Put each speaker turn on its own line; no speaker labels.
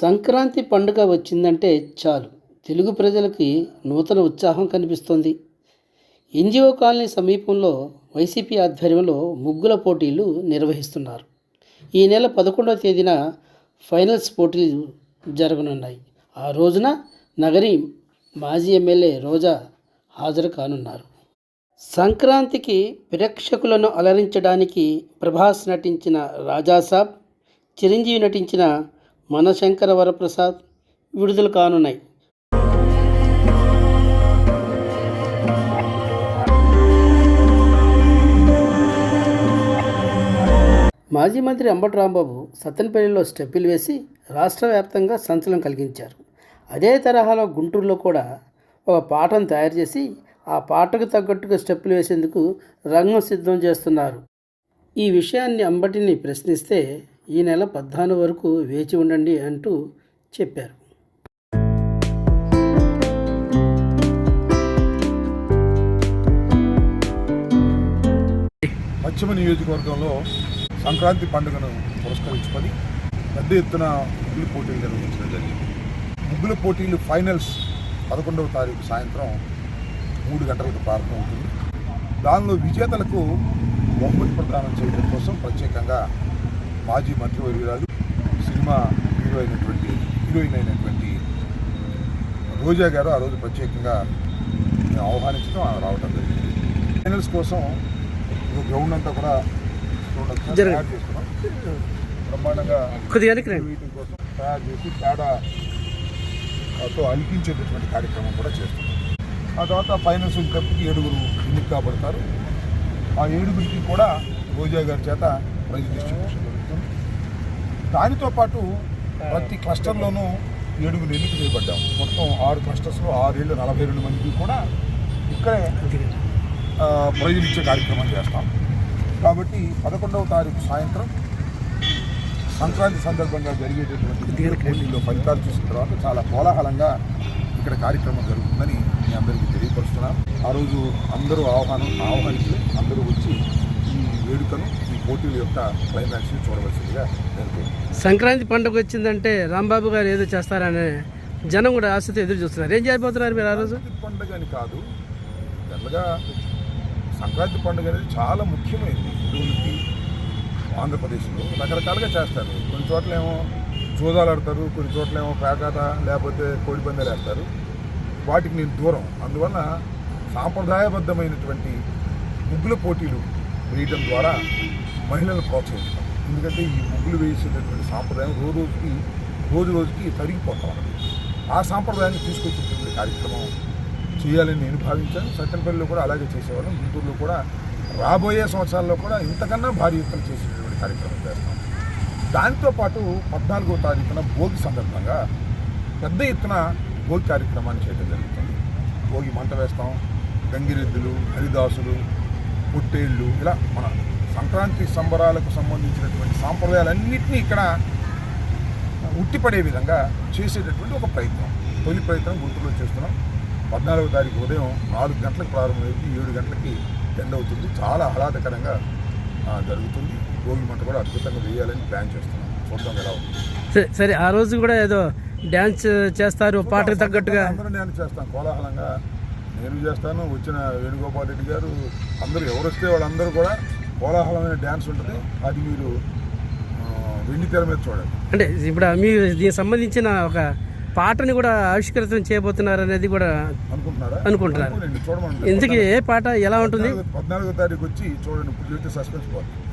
సంక్రాంతి పండుగ వచ్చిందంటే చాలు. తెలుగు ప్రజలకి నూతన ఉత్సాహం కనిపిస్తుంది. ఎన్జిఓ కాలనీ సమీపంలో వైసీపీ ఆధ్వర్యంలో ముగ్గుల పోటీలు నిర్వహిస్తున్నారు. ఈ నెల పదకొండవ తేదీన ఫైనల్స్ పోటీలు జరగనున్నాయి. ఆ రోజున నగరి మాజీ ఎమ్మెల్యే రోజా హాజరు కానున్నారు. సంక్రాంతికి ప్రేక్షకులను అలరించడానికి ప్రభాస్ నటించిన రాజాసాబ్ చిరంజీవి నటించిన మనశంకర వరప్రసాద్ విడుదల కానున్నాయి. మాజీ మంత్రి అంబటి రాంబాబు సత్తెనపల్లిలో స్టెప్పులు వేసి రాష్ట్ర వ్యాప్తంగా సంచలనం కలిగించారు. అదే తరహాలో గుంటూరులో కూడా ఒక పాటను తయారు చేసి ఆ పాటకు తగ్గట్టుగా స్టెప్పులు వేసేందుకు రంగం సిద్ధం చేస్తున్నారు. ఈ విషయాన్ని అంబటిని ప్రశ్నిస్తే ఈ నెల పద్నాలుగు వరకు వేచి ఉండండి అంటూ చెప్పారు.
పశ్చిమ నియోజకవర్గంలో సంక్రాంతి పండుగను పురస్కరించుకొని పెద్ద ఎత్తున ముగ్గుల పోటీలు నిర్వహించడం జరిగింది. ముగ్గుల పోటీలు ఫైనల్స్ పదకొండవ తారీఖు సాయంత్రం మూడు గంటలకు ప్రారంభమవుతుంది దానిలో విజేతలకు బహుమతి ప్రదానం చేయడం కోసం ప్రత్యేకంగా మాజీ మంత్రివర్యురాలు సినిమా హీరో అయినటువంటి హీరోయిన్ అయినటువంటి రోజా గారు ఆ రోజు ప్రత్యేకంగా మేము ఆహ్వానించడం ఆమె రావడం జరిగింది. ఫైనల్స్ కోసం గ్రౌండ్ అంతా కూడా. తయారు చేసుకున్నాం బ్రహ్మాండంగా కోసం తయారు చేసి పేడ తో అలిపించేటటువంటి కార్యక్రమం కూడా చేస్తున్నాం. ఆ తర్వాత ఫైనల్స్ కప్కి ఏడుగురు ఎన్నిక కాబడతారు ఆ ఏడుగురికి కూడా రోజా గారి చేత ప్రైజ్ డిస్ట్రిబ్యూషన్ జరుగుతుంది. దానితో పాటు ప్రతి క్లస్టర్లోనూ ఏడుగురు ఎన్నిక చేయబడ్డాం. మొత్తం ఆరు క్లస్టర్స్లో ఆరేళ్ళు నలభై రెండు మందికి కూడా ఇక్కడే ప్రైజులు ఇచ్చే కార్యక్రమం చేస్తాం. కాబట్టి పదకొండవ తారీఖు సాయంత్రం సంక్రాంతి సందర్భంగా జరిగేటటువంటి పోటీల్లో ఫలితాలు చూసిన తర్వాత చాలా కోలాహలంగా ఇక్కడ కార్యక్రమం జరుగుతుందని మీ అందరికీ తెలియపరుస్తున్నాం. ఆ రోజు అందరూ ఆహ్వానం ఆహ్వానించి అందరూ వచ్చి ఈ వేడుకను పోటీల యొక్క క్లైమాక్స్ని చూడవలసిందిగా
సంక్రాంతి పండుగ వచ్చిందంటే రాంబాబు గారు ఏదో చేస్తారనే జనం కూడా ఆశతో ఎదురు చూస్తున్నారు. ఏం చేయబోతున్నారు మీరు ఆ రోజు?
పండుగ అని కాదు జనరల్గా సంక్రాంతి పండుగ అనేది చాలా ముఖ్యమైనది. హిందువులకి ఆంధ్రప్రదేశ్లో రకరకాలుగా చేస్తారు. కొన్ని చోట్ల ఏమో జోదాలు ఆడతారు కొన్ని చోట్ల ఏమో పేకాట లేకపోతే కోడి పందాలు ఆడతారు. వాటికి నేను దూరం. అందువల్ల సాంప్రదాయబద్ధమైనటువంటి ముగ్గుల పోటీలు వేయడం ద్వారా మహిళలను ప్రోత్సహిస్తాం ఎందుకంటే ఈ ముగ్గులు వేసేటటువంటి సాంప్రదాయం రోజు రోజుకి రోజు రోజుకి తరిగిపోతా ఉన్నది ఆ సాంప్రదాయాన్ని తీసుకొచ్చేటువంటి కార్యక్రమం చేయాలని నేను భావించాను. సత్యంపల్లిలో కూడా అలాగే చేసేవాళ్ళం. గుంటూరులో కూడా రాబోయే సంవత్సరాల్లో కూడా ఇంతకన్నా భారీ ఎత్తున చేసేటటువంటి కార్యక్రమం చేస్తాం. దాంతో పాటు పద్నాలుగో తారీఖున భోగి సందర్భంగా పెద్ద ఎత్తున భోగి కార్యక్రమాన్ని చేయడం జరుగుతుంది. భోగి మంట వేస్తాం. గంగిరెద్దులు హరిదాసులు పుట్టేళ్ళు ఇలా మన సంక్రాంతి సంబరాలకు సంబంధించినటువంటి సాంప్రదాయాలన్నింటినీ ఇక్కడ ఉట్టిపడే విధంగా చేసేటటువంటి ఒక ప్రయత్నం. తొలి ప్రయత్నం గుంటూరులో చేస్తున్నాం. పద్నాలుగో తారీఖు ఉదయం నాలుగు గంటలకు ప్రారంభమైంది ఏడు గంటలకి ఎండ్ అవుతుంది. చాలా ఆహ్లాదకరంగా జరుగుతుంది. భోగి మంట కూడా అద్భుతంగా వేయాలని ప్లాన్ చేస్తున్నాం. చూద్దాం ఎలా ఉంది.
సరే సరే ఆ రోజు కూడా ఏదో డ్యాన్స్ చేస్తారు పాటకు తగ్గట్టుగా.
అందరూ నేను చేస్తాను కోలాహలంగా నేను చేస్తాను వచ్చిన వేణుగోపాల్ రెడ్డి గారు అందరూ ఎవరు వస్తే వాళ్ళందరూ కూడా కోలాహలమైన డ్యాన్స్ ఉంటుంది. అది మీరు ఆ, వెండి తెర మీద చూడండి.
అంటే ఇప్పుడు మీరు దీనికి సంబంధించిన ఒక పాటని కూడా ఆవిష్కృతం చేయబోతున్నారు అనేది కూడా
అనుకుంటున్నారా?
అనుకుంటున్నారు.
చూడమని
ఎందుకు ఏ పాట ఎలా ఉంటుంది?
పద్నాలుగో తారీఖు వచ్చి చూడండి ఇప్పుడు చూస్తే సస్పెన్స్ పోతుంది.